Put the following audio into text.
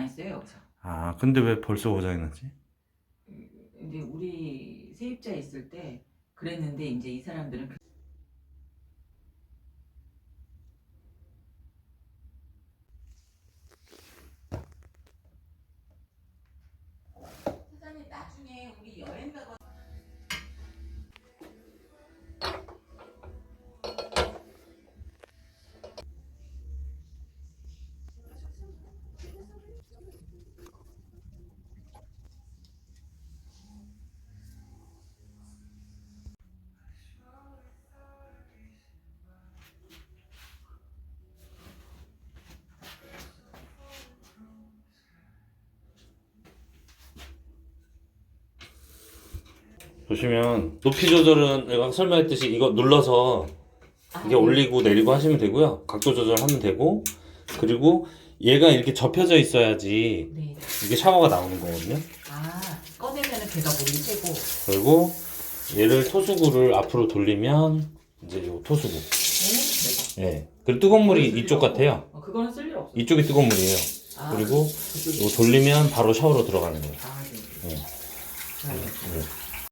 안 했어요 여기서. 아 근데 왜 벌써 고장이 났지? 근데 우리 세입자 있을 때 그랬는데 이제 이 사람들은 그- 사장님 나중에 우리 여행 가거 보시면 높이 조절은 내가 설명했듯이 이거 눌러서 아, 이게 올리고 내리고 하시면 되고요. 각도 조절하면 되고 그리고 얘가 이렇게 접혀져 있어야지 네. 이게 샤워가 나오는 거거든요. 아 꺼내면은 걔가 물이 새고. 그리고 얘를 토수구를 앞으로 돌리면 이제 요 토수구. 네. 예. 그리고 뜨거운 물이 이쪽 같아요. 어, 그거는 쓸 일 없어. 이쪽이 뜨거운 물이에요. 아, 그리고. 요 돌리면 바로 샤워로 들어가는 거예요. 아 네. 예. 네. 예.